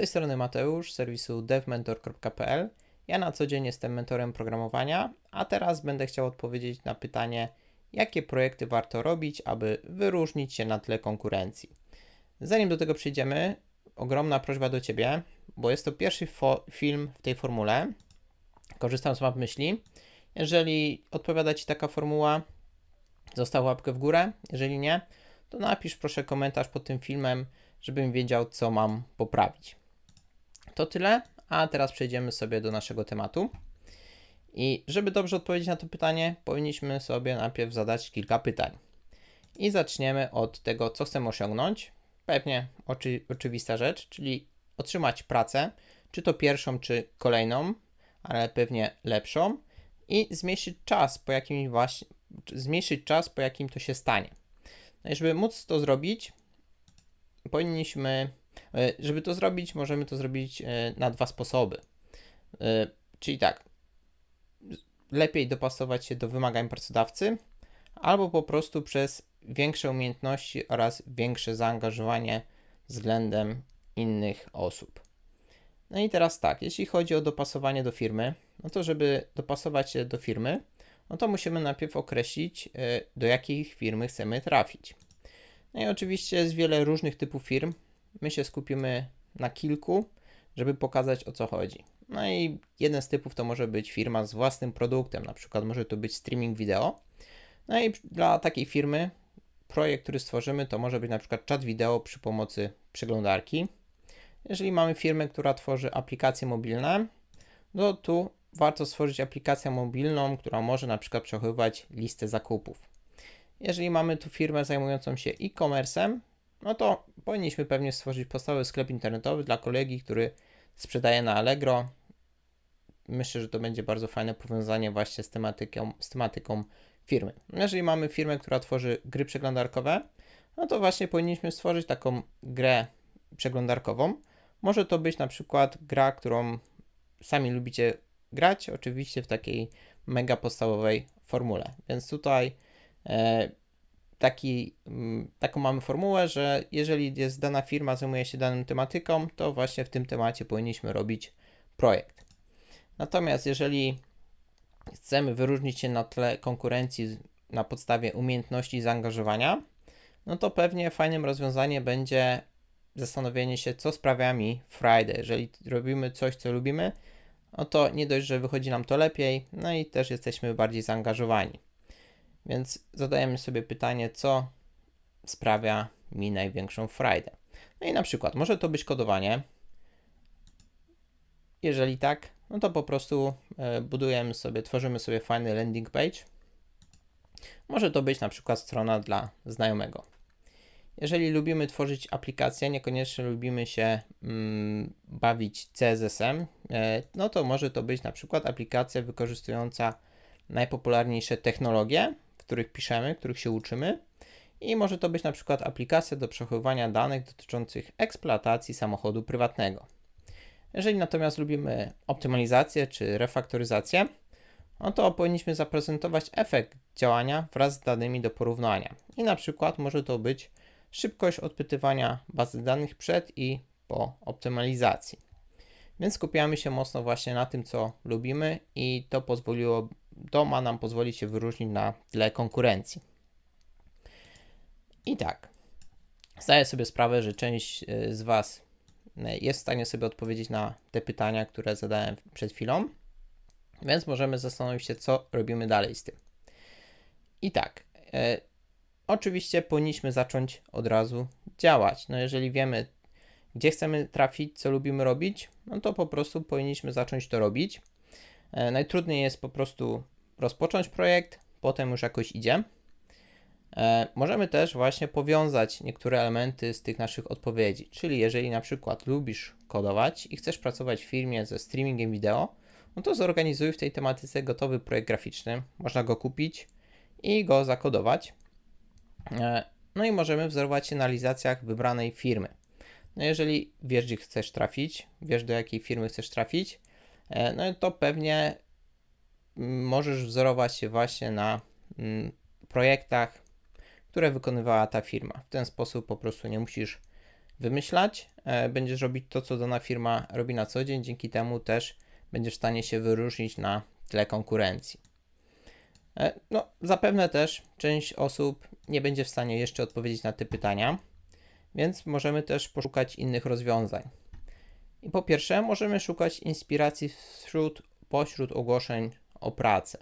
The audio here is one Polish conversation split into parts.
tej strony Mateusz z serwisu devmentor.pl. Ja na co dzień jestem mentorem programowania, a teraz będę chciał odpowiedzieć na pytanie, jakie projekty warto robić, aby wyróżnić się na tle konkurencji. Zanim do tego przejdziemy, ogromna prośba do Ciebie, bo jest to pierwszy film w tej formule. Korzystam z map myśli. Jeżeli odpowiada Ci taka formuła, zostaw łapkę w górę. Jeżeli nie, to napisz proszę komentarz pod tym filmem, żebym wiedział, co mam poprawić. To tyle, a teraz przejdziemy sobie do naszego tematu. I żeby dobrze odpowiedzieć na to pytanie, powinniśmy sobie najpierw zadać kilka pytań. I zaczniemy od tego, co chcemy osiągnąć. Pewnie oczy, oczywista rzecz, czyli otrzymać pracę, czy to pierwszą, czy kolejną, ale pewnie lepszą, i zmieścić czas, po jakim właśnie, zmniejszyć czas, po jakim to się stanie. No i żeby móc to zrobić, powinniśmy, żeby to zrobić, możemy to zrobić e, na dwa sposoby. E, czyli tak, lepiej dopasować się do wymagań pracodawcy, albo po prostu przez większe umiejętności oraz większe zaangażowanie względem innych osób. No i teraz tak, jeśli chodzi o dopasowanie do firmy, no to żeby dopasować się do firmy, no to musimy najpierw określić, do jakiej firmy chcemy trafić. No i oczywiście jest wiele różnych typów firm. My się skupimy na kilku, żeby pokazać o co chodzi. No i jeden z typów to może być firma z własnym produktem, na przykład może to być streaming wideo. No i dla takiej firmy projekt, który stworzymy, to może być na przykład czat wideo przy pomocy przeglądarki. Jeżeli mamy firmę, która tworzy aplikacje mobilne, no tu warto stworzyć aplikację mobilną, która może na przykład przechowywać listę zakupów. Jeżeli mamy tu firmę zajmującą się e-commerce'em, no to powinniśmy pewnie stworzyć podstawowy sklep internetowy dla kolegi, który sprzedaje na Allegro. Myślę, że to będzie bardzo fajne powiązanie właśnie z tematyką, z tematyką firmy. Jeżeli mamy firmę, która tworzy gry przeglądarkowe, no to właśnie powinniśmy stworzyć taką grę przeglądarkową. Może to być na przykład gra, którą sami lubicie grać, oczywiście w takiej mega podstawowej formule. Więc tutaj E, taki, mm, taką mamy formułę, że jeżeli jest dana firma, zajmuje się daną tematyką, to właśnie w tym temacie powinniśmy robić projekt. Natomiast jeżeli chcemy wyróżnić się na tle konkurencji na podstawie umiejętności i zaangażowania, no to pewnie fajnym rozwiązaniem będzie zastanowienie się, co sprawia mi Friday. Jeżeli robimy coś, co lubimy, no to nie dość, że wychodzi nam to lepiej, no i też jesteśmy bardziej zaangażowani. Więc zadajemy sobie pytanie, co sprawia mi największą frajdę. No i na przykład może to być kodowanie. Jeżeli tak, no to po prostu e, budujemy sobie, tworzymy sobie fajny landing page. Może to być na przykład strona dla znajomego. Jeżeli lubimy tworzyć aplikacje, niekoniecznie lubimy się mm, bawić CSS-em, e, no to może to być na przykład aplikacja wykorzystująca najpopularniejsze technologie, których piszemy, których się uczymy. I może to być na przykład aplikacja do przechowywania danych dotyczących eksploatacji samochodu prywatnego. Jeżeli natomiast lubimy optymalizację czy refaktoryzację, no to powinniśmy zaprezentować efekt działania wraz z danymi do porównania. I na przykład może to być szybkość odpytywania bazy danych przed i po optymalizacji. Więc skupiamy się mocno właśnie na tym, co lubimy i to pozwoliło, to ma nam pozwolić się wyróżnić na tle konkurencji. I tak, zdaję sobie sprawę, że część e, z Was e, jest w stanie sobie odpowiedzieć na te pytania, które zadałem przed chwilą, więc możemy zastanowić się, co robimy dalej z tym. I tak, e, oczywiście powinniśmy zacząć od razu działać. No jeżeli wiemy, gdzie chcemy trafić, co lubimy robić, no to po prostu powinniśmy zacząć to robić. E, najtrudniej jest po prostu rozpocząć projekt, potem już jakoś idzie. E, możemy też właśnie powiązać niektóre elementy z tych naszych odpowiedzi, czyli jeżeli na przykład lubisz kodować i chcesz pracować w firmie ze streamingiem wideo, no to zorganizuj w tej tematyce gotowy projekt graficzny. Można go kupić i go zakodować. E, no i możemy wzorować się na realizacjach wybranej firmy. No jeżeli wiesz, gdzie chcesz trafić, wiesz, do jakiej firmy chcesz trafić, no to pewnie mm, możesz wzorować się właśnie na mm, projektach, które wykonywała ta firma. W ten sposób po prostu nie musisz wymyślać, e, będziesz robić to, co dana firma robi na co dzień, dzięki temu też będziesz w stanie się wyróżnić na tle konkurencji. E, no, zapewne też część osób nie będzie w stanie jeszcze odpowiedzieć na te pytania, więc możemy też poszukać innych rozwiązań. I po pierwsze, możemy szukać inspiracji wśród, pośród ogłoszeń o pracę.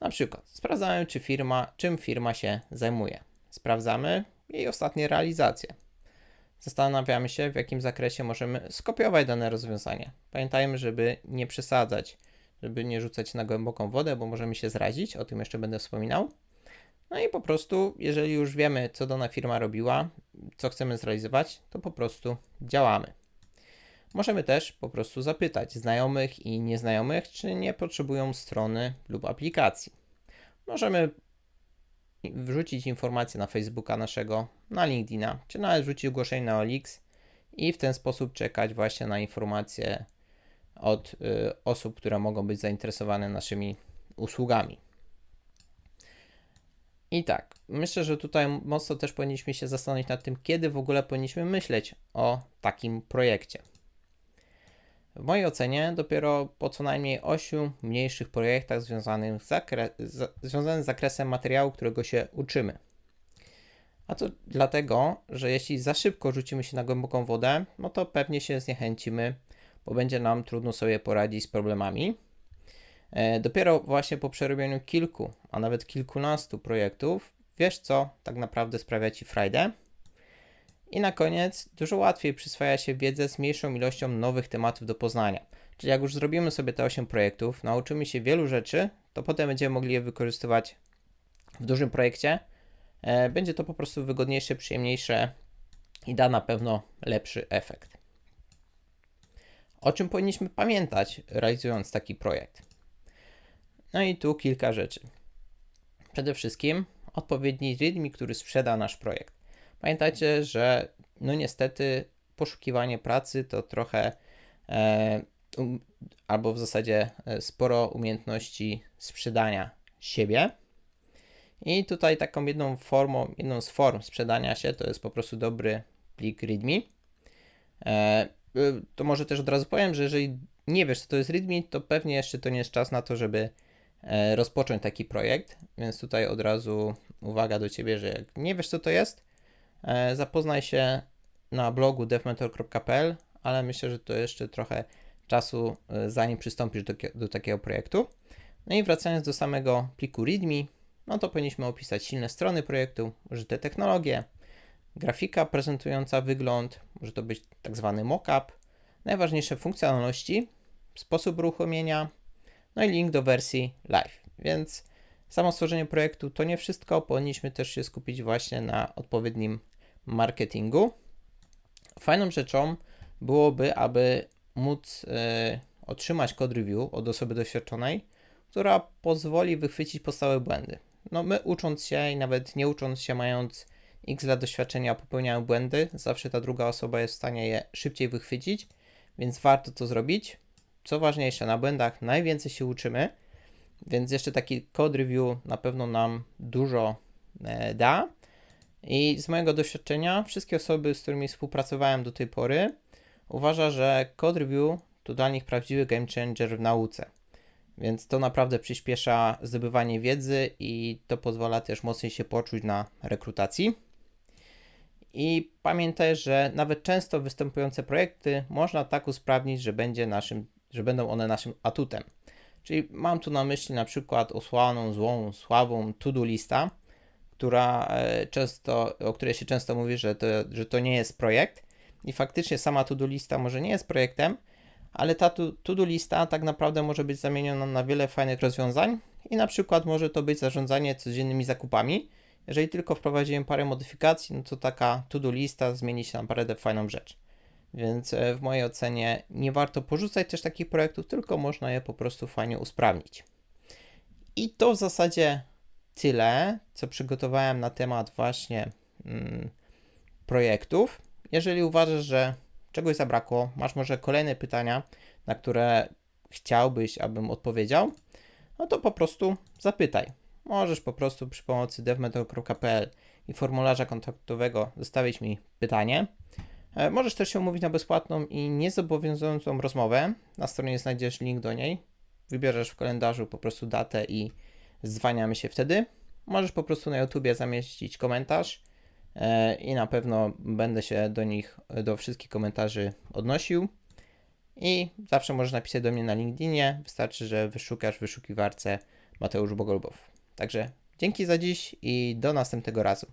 Na przykład sprawdzamy, czy firma, czym firma się zajmuje. Sprawdzamy jej ostatnie realizacje. Zastanawiamy się, w jakim zakresie możemy skopiować dane rozwiązanie. Pamiętajmy, żeby nie przesadzać, żeby nie rzucać na głęboką wodę, bo możemy się zrazić, o tym jeszcze będę wspominał. No i po prostu, jeżeli już wiemy, co dana firma robiła, co chcemy zrealizować, to po prostu działamy. Możemy też po prostu zapytać znajomych i nieznajomych, czy nie potrzebują strony lub aplikacji. Możemy wrzucić informacje na Facebooka naszego, na LinkedIna, czy nawet wrzucić ogłoszenie na OLX i w ten sposób czekać właśnie na informacje od y, osób, które mogą być zainteresowane naszymi usługami. I tak, myślę, że tutaj mocno też powinniśmy się zastanowić nad tym, kiedy w ogóle powinniśmy myśleć o takim projekcie. W mojej ocenie dopiero po co najmniej 8 mniejszych projektach związanych z, zakre- z, związanych z zakresem materiału, którego się uczymy. A to dlatego, że jeśli za szybko rzucimy się na głęboką wodę, no to pewnie się zniechęcimy, bo będzie nam trudno sobie poradzić z problemami. E, dopiero właśnie po przerobieniu kilku, a nawet kilkunastu projektów, wiesz co tak naprawdę sprawia Ci frajdę i na koniec, dużo łatwiej przyswaja się wiedzę z mniejszą ilością nowych tematów do poznania. Czyli jak już zrobimy sobie te 8 projektów, nauczymy się wielu rzeczy, to potem będziemy mogli je wykorzystywać w dużym projekcie. E, będzie to po prostu wygodniejsze, przyjemniejsze i da na pewno lepszy efekt. O czym powinniśmy pamiętać, realizując taki projekt? No i tu kilka rzeczy. Przede wszystkim odpowiedni rytm, który sprzeda nasz projekt. Pamiętajcie, że no niestety poszukiwanie pracy to trochę e, um, albo w zasadzie e, sporo umiejętności sprzedania siebie. I tutaj taką jedną formą, jedną z form sprzedania się to jest po prostu dobry plik README. E, y, to może też od razu powiem, że jeżeli nie wiesz, co to jest README, to pewnie jeszcze to nie jest czas na to, żeby e, rozpocząć taki projekt. Więc tutaj od razu uwaga do ciebie, że jak nie wiesz, co to jest, zapoznaj się na blogu devmentor.pl, ale myślę, że to jeszcze trochę czasu, e, zanim przystąpisz do, do takiego projektu. No i wracając do samego pliku README, no to powinniśmy opisać silne strony projektu, użyte technologie, grafika prezentująca wygląd, może to być tak zwany mockup, najważniejsze funkcjonalności, sposób uruchomienia, no i link do wersji live. Więc samo stworzenie projektu to nie wszystko, powinniśmy też się skupić właśnie na odpowiednim marketingu. Fajną rzeczą byłoby, aby móc y, otrzymać kod review od osoby doświadczonej, która pozwoli wychwycić podstawowe błędy. No my ucząc się i nawet nie ucząc się, mając x lat doświadczenia, popełniają błędy, zawsze ta druga osoba jest w stanie je szybciej wychwycić, więc warto to zrobić. Co ważniejsze, na błędach najwięcej się uczymy, więc jeszcze taki code review na pewno nam dużo e, da. I z mojego doświadczenia, wszystkie osoby, z którymi współpracowałem do tej pory, uważa, że code review to dla nich prawdziwy game changer w nauce. Więc to naprawdę przyspiesza zdobywanie wiedzy i to pozwala też mocniej się poczuć na rekrutacji. I pamiętaj, że nawet często występujące projekty można tak usprawnić, że, będzie naszym, że będą one naszym atutem. Czyli mam tu na myśli na przykład osłaną, złą, sławą to-do lista, która e, często, o której się często mówi, że to, że to nie jest projekt. I faktycznie sama to-do lista może nie jest projektem, ale ta to-do lista tak naprawdę może być zamieniona na wiele fajnych rozwiązań i na przykład może to być zarządzanie codziennymi zakupami. Jeżeli tylko wprowadzimy parę modyfikacji, no to taka to-do lista zmieni się na naprawdę fajną rzecz. Więc e, w mojej ocenie nie warto porzucać też takich projektów, tylko można je po prostu fajnie usprawnić. I to w zasadzie tyle, co przygotowałem na temat właśnie mm, projektów. Jeżeli uważasz, że czegoś zabrakło, masz może kolejne pytania, na które chciałbyś, abym odpowiedział, no to po prostu zapytaj. Możesz po prostu przy pomocy devmetal.pl i formularza kontaktowego zostawić mi pytanie. E, Możesz też się umówić na bezpłatną i niezobowiązującą rozmowę. Na stronie znajdziesz link do niej. Wybierzesz w kalendarzu po prostu datę i zwaniamy się wtedy. Możesz po prostu na YouTubie zamieścić komentarz e, i na pewno będę się do nich, do wszystkich komentarzy odnosił. I zawsze możesz napisać do mnie na LinkedInie. Wystarczy, że wyszukasz w wyszukiwarce Mateusz Bogolbow. Także dzięki za dziś i do następnego razu.